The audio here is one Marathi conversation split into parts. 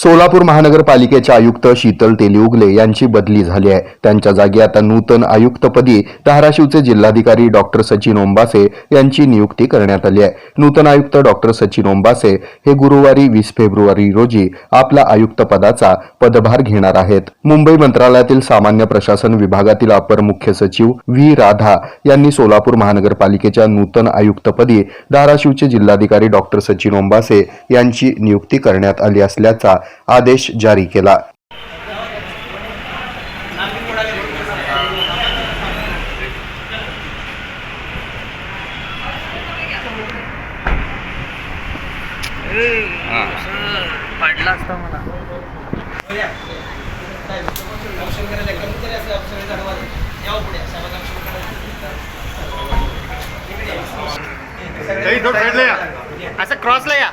सोलापूर महानगरपालिकेचे आयुक्त शीतल तेलिउगले यांची बदली झाली आहे. त्यांच्या जागी आता नूतन आयुक्तपदी धाराशिवचे जिल्हाधिकारी डॉक्टर सचिन ओंबासे यांची नियुक्ती करण्यात आली आहे. नूतन आयुक्त डॉक्टर सचिन ओंबासे हे गुरुवारी वीस फेब्रुवारी रोजी आपला आयुक्त पदाचा पदभार घेणार आहेत. मुंबई मंत्रालयातील सामान्य प्रशासन विभागातील अपर मुख्य सचिव व्ही. राधा यांनी सोलापूर महानगरपालिकेच्या नूतन आयुक्तपदी धाराशिवचे जिल्हाधिकारी डॉक्टर सचिन ओंबासे यांची नियुक्ती करण्यात आली असल्याचा आदेश जारी केला. पडला असता मला असं क्रॉसला या.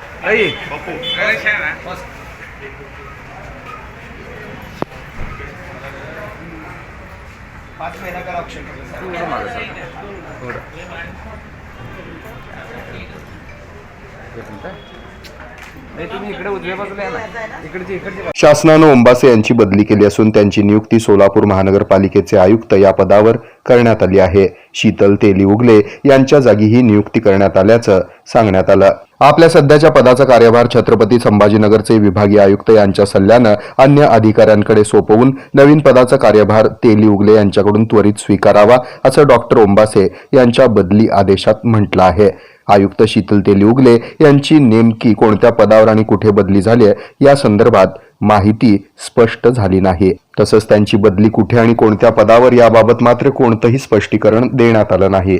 नाही तुम्ही इकडे उजव्या बाजूला या ना. इकडची इकडची शासनानं ओंबासे यांची बदली केली असून त्यांची नियुक्ती सोलापूर महानगरपालिकेचे आयुक्त या पदावर करण्यात आली आहे. शीतल तेली उगले यांच्या जागी ही नियुक्ती करण्यात आल्याचं सांगण्यात आलं. आपल्या सध्याच्या पदाचा कार्यभार छत्रपती संभाजीनगरचे विभागीय आयुक्त यांच्या सल्ल्यानं अन्य अधिकाऱ्यांकडे सोपवून नवीन पदाचा कार्यभार तेली उगले यांच्याकडून त्वरित स्वीकारावा असं डॉक्टर ओंबासे यांच्या बदली आदेशात म्हटलं आहे. आयुक्त शीतल तेली उगले यांची नेमकी कोणत्या पदावर आणि कुठे बदली झाली आहे या संदर्भात माहिती स्पष्ट झाली नाही. तसंच त्यांची बदली कुठे आणि कोणत्या पदावर याबाबत मात्र कोणतंही स्पष्टीकरण देण्यात आलं नाही.